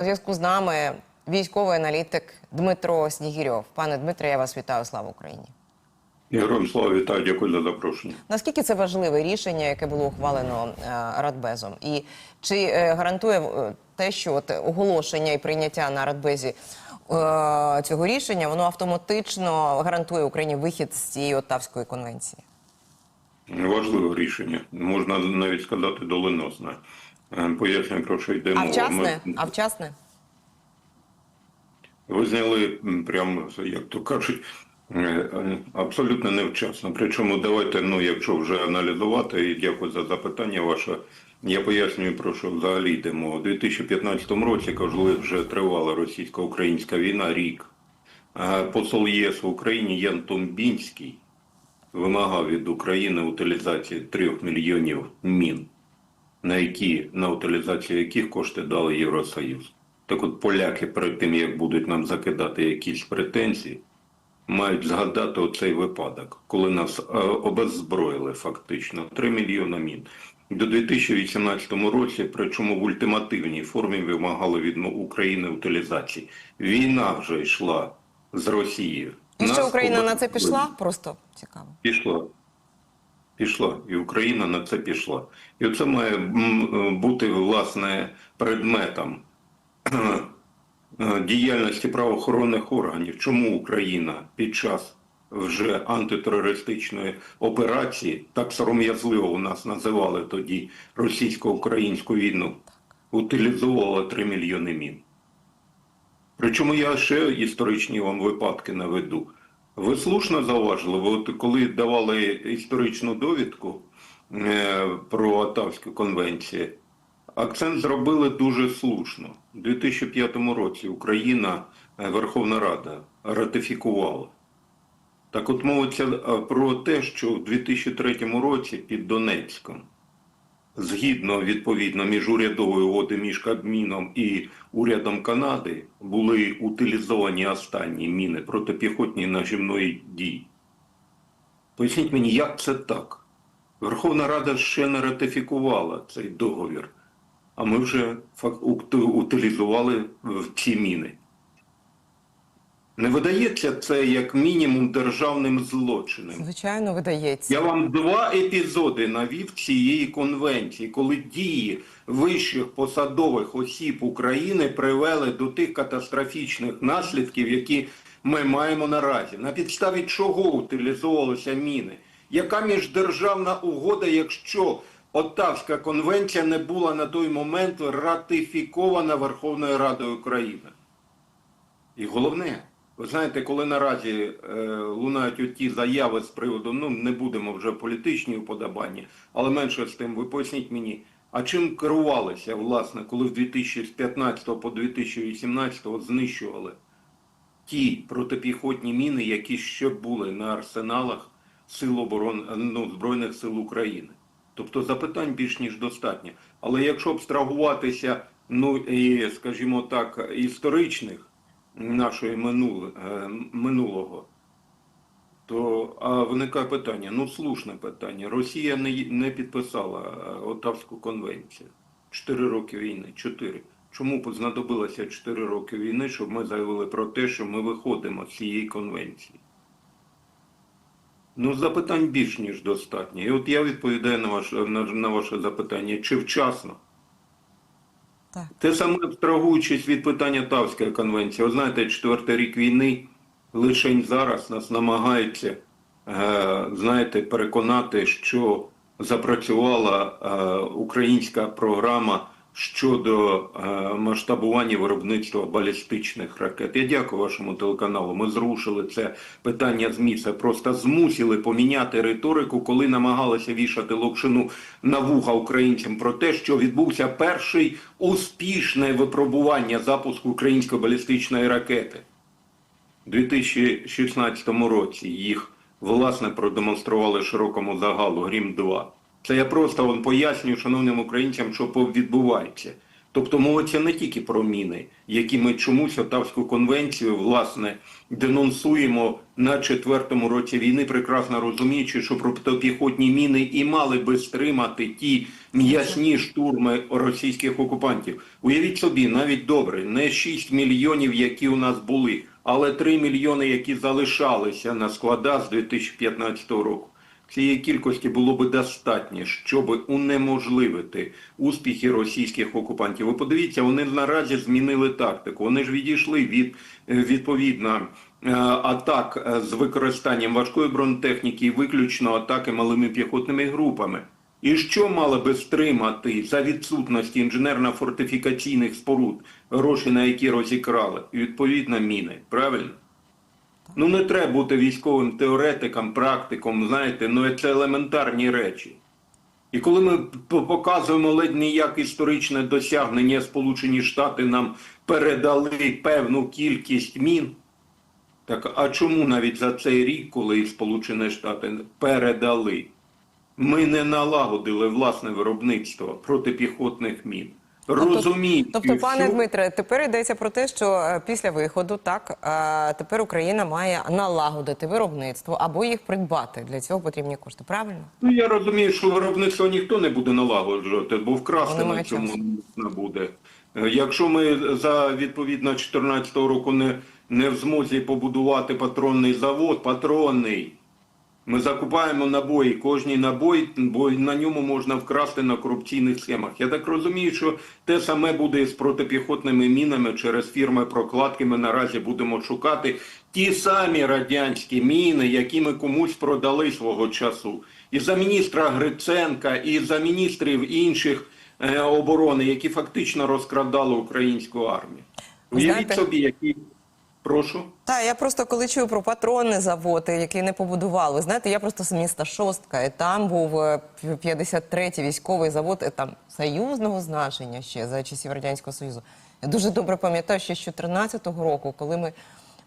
У зв'язку з нами військовий аналітик Дмитро Снігірьов. Пане Дмитре, я вас вітаю. Слава Україні. Героям слава вітаю, дякую за запрошення. Наскільки це важливе рішення, яке було ухвалено е, Радбезом? І чи е, гарантує е, те, що от оголошення і прийняття на Радбезі цього рішення воно автоматично гарантує Україні вихід з цієї Оттавської конвенції? Важливе рішення, можна навіть сказати доленосне. Е, Пояснюю, про що йде А вчасне? Ми- А вчасне? Ви зняли прямо, як то кажуть, е, абсолютно невчасно. Причому давайте, ну якщо вже аналізувати, і дякую за запитання ваше. Я пояснюю, про що взагалі йдемо. У 2015 році, коли вже тривала російсько-українська війна, рік, е, посол ЄС в Україні Ян Томбінський вимагав від України утилізації трьох мільйонів мін, на які на утилізацію яких кошти дали Євросоюз. Так от поляки перед тим, як будуть нам закидати якісь претензії, мають згадати оцей випадок, коли нас е, обеззброїли фактично 3 мільйона мін. До 2018 році, причому в ультимативній формі вимагали від України утилізації. Війна вже йшла з Росією. І що Нас Україна на це пішла? Просто цікаво. Пішла. Пішла. І Україна на це пішла. І це має бути, власне, предметом діяльності правоохоронних органів. Чому Україна під час вже антитерористичної операції, так сором'язливо у нас називали тоді російсько-українську війну, утилізувала 3 мільйони мін. Причому я ще історичні вам випадки наведу. Ви слушно зауважили, ви от коли давали історичну довідку е, про Отавську конвенцію, акцент зробили дуже слушно. У 2005 році Україна, е, Верховна Рада ратифікувала. Так от мовиться е, про те, що в 2003 році під Донецьком згідно відповідно міжурядової угоди між Кабміном і урядом Канади були утилізовані останні міни протипіхотні наживної дії. Поясніть мені, як це так? Верховна Рада ще не ратифікувала цей договір, а ми вже утилізували ці міни. Не видається це як мінімум державним злочином. Звичайно, видається. Я вам два епізоди навів цієї конвенції, коли дії вищих посадових осіб України привели до тих катастрофічних наслідків, які ми маємо наразі. На підставі чого утилізовувалися міни? Яка міждержавна угода, якщо Оттавська конвенція не була на той момент ратифікована Верховною Радою України? І головне, ви знаєте, коли наразі е, лунають оті заяви з приводу, ну не будемо вже політичні уподобання, але менше з тим, ви поясніть мені, а чим керувалися, власне, коли з 2015 по 2018 знищували ті протипіхотні міни, які ще були на арсеналах Сил оборон, ну, Збройних сил України? Тобто запитань більш ніж достатньо. Але якщо абстрагуватися, ну і, скажімо так, історичних нашої минуле, е, минулого, то а виникає питання, ну слушне питання. Росія не, не підписала е, Отавську конвенцію. Чотири роки війни. Чотири. Чому знадобилося чотири роки війни, щоб ми заявили про те, що ми виходимо з цієї конвенції? Ну, запитань більш ніж достатньо. І от я відповідаю на ваше, на, на ваше запитання, чи вчасно? Так. Те саме абстрагуючись від питання Тавської конвенції. Ви знаєте, четвертий рік війни лише зараз нас намагаються, е, знаєте, переконати, що запрацювала е, українська програма щодо е, масштабування виробництва балістичних ракет. Я дякую вашому телеканалу. Ми зрушили це питання з місця. Просто змусили поміняти риторику, коли намагалися вішати локшину на вуха українцям про те, що відбувся перший успішне випробування запуску української балістичної ракети. У 2016 році їх власне продемонстрували широкому загалу Грім 2 Це я просто вам пояснюю шановним українцям, що відбувається. Тобто мовиться не тільки про міни, які ми чомусь Отавську конвенцію власне денонсуємо на четвертому році війни, прекрасно розуміючи, що протипіхотні міни і мали би стримати ті м'ясні штурми російських окупантів. Уявіть собі, навіть добре, не 6 мільйонів, які у нас були, але 3 мільйони, які залишалися на складах з 2015 року. Цієї кількості було би достатньо, щоб унеможливити успіхи російських окупантів. Ви подивіться, вони наразі змінили тактику. Вони ж відійшли від е, відповідно е, атак е, з використанням важкої бронетехніки і виключно атаки малими піхотними групами. І що мали би стримати за відсутності інженерно-фортифікаційних споруд, гроші на які розікрали? Відповідно, міни. Правильно? Ну не треба бути військовим теоретиком, практиком, знаєте, ну це елементарні речі. І коли ми показуємо ледь не як історичне досягнення, Сполучені Штати нам передали певну кількість мін. Так а чому навіть за цей рік, коли Сполучені Штати передали, ми не налагодили власне виробництво протипіхотних мін? Розуміючи, Тобто, пане Дмитре, тепер йдеться про те, що е, після виходу так е, тепер Україна має налагодити виробництво або їх придбати. Для цього потрібні кошти. Правильно? Ну, я розумію, що виробництво ніхто не буде налагоджувати, бо вкрасти на цьому не буде. Е, Якщо ми за відповідно 2014 року не, не в змозі побудувати патронний завод, патронний, ми закупаємо набої, кожній набой, бо на ньому можна вкрасти на корупційних схемах. Я так розумію, що те саме буде і з протипіхотними мінами через фірми прокладки. Ми наразі будемо шукати ті самі радянські міни, які ми комусь продали свого часу. І за міністра Гриценка, і за міністрів інших е, оборони, які фактично розкрадали українську армію. Уявіть собі, які прошу. Так, я просто коли чую про патронний завод, який не побудували. Знаєте, я просто з міста Шостка, і там був е, 53-й військовий завод е, там союзного значення ще за часів радянського союзу. Я дуже добре пам'ятаю, що з 2014 року, коли ми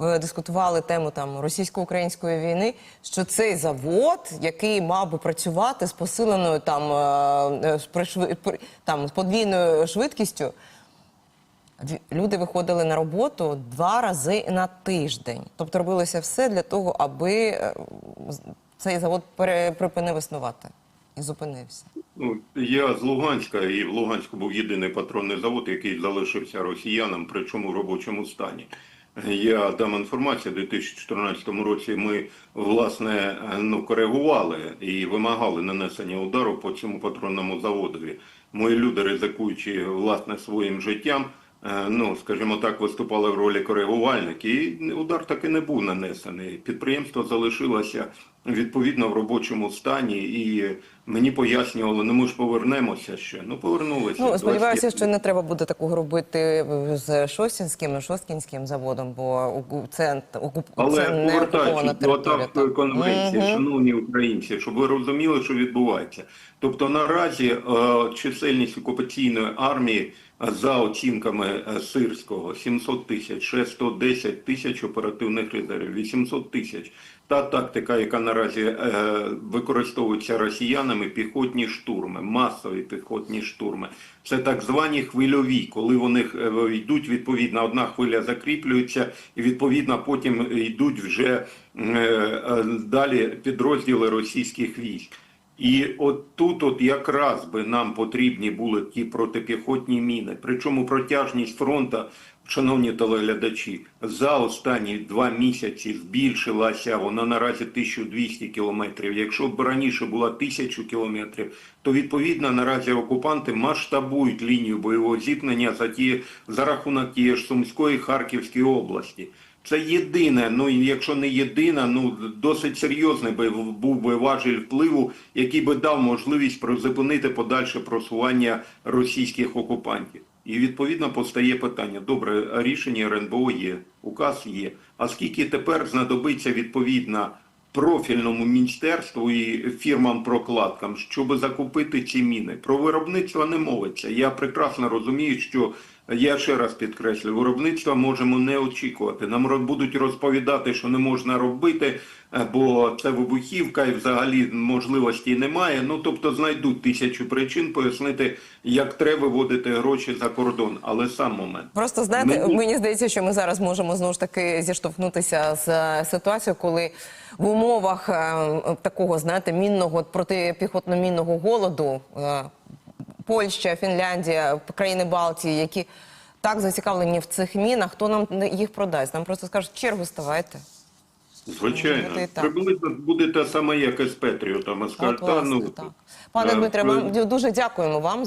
е, дискутували тему там російсько-української війни, що цей завод, який мав би працювати з посиленою там, е, е, там подвійною швидкістю. Люди виходили на роботу два рази на тиждень. Тобто робилося все для того, аби е, цей завод припинив існувати і зупинився. Ну, я з Луганська, і в Луганську був єдиний патронний завод, який залишився росіянам, причому в робочому стані. Я дам інформацію, у 2014 році ми власне ну, коригували і вимагали нанесення удару по цьому патронному заводові. Мої люди, ризикуючи власне своїм життям, ну скажімо так, виступали в ролі коригувальників, і удар таки не був нанесений. Підприємство залишилося відповідно в робочому стані, і мені пояснювали, ну ми ж повернемося ще. Ну повернулися. Ну сподіваюся, 20. що не треба буде такого робити з Шостінським, Шосткінським заводом, бо це, окуп- Але це не окупована територія. Конвенції, Мгм. шановні українці, щоб ви розуміли, що відбувається. Тобто наразі е, чисельність окупаційної армії е, за оцінками е, Сирського 700 тисяч, ще 110 тисяч оперативних резервів, 800 тисяч. Та тактика, яка наразі е, використовується росіянами, піхотні штурми, масові піхотні штурми. Це так звані хвильові, коли вони е, йдуть, відповідно, одна хвиля закріплюється, і відповідно потім йдуть вже е, е, далі підрозділи російських військ. І от тут от якраз би нам потрібні були ті протипіхотні міни. Причому протяжність фронта, шановні телеглядачі, за останні два місяці збільшилася вона наразі 1200 кілометрів. Якщо б раніше була 1000 кілометрів, то відповідно наразі окупанти масштабують лінію бойового зіткнення за ті за рахунок тієї ж Сумської Харківської області. Це єдине, ну якщо не єдина, ну досить серйозний би був би важіль впливу, який би дав можливість призупинити подальше просування російських окупантів. І відповідно постає питання: добре, рішення РНБО є, указ є. А скільки тепер знадобиться відповідно профільному міністерству і фірмам-прокладкам, щоб закупити ці міни? Про виробництво не мовиться. Я прекрасно розумію, що Я ще раз підкреслю, виробництва можемо не очікувати. Нам будуть розповідати, що не можна робити, е, бо це вибухівка і взагалі можливості немає. Ну тобто знайдуть тисячу причин пояснити, як треба виводити гроші за кордон. Але сам момент Просто знаєте, Мені- мені здається, що ми зараз можемо знову ж таки зіштовхнутися з е, ситуацією, коли в умовах е, такого, знаєте, мінного протипіхотно-мінного голоду Польща, Фінляндія, країни Балтії, які так зацікавлені в цих мінах, хто нам їх продасть? Нам просто скажуть, чергу ставайте. звичайно приблизно буде та саме, як Петріо, з Петріотами. Та, власне, ну так. Пане Дмитре, ми дуже дякуємо вам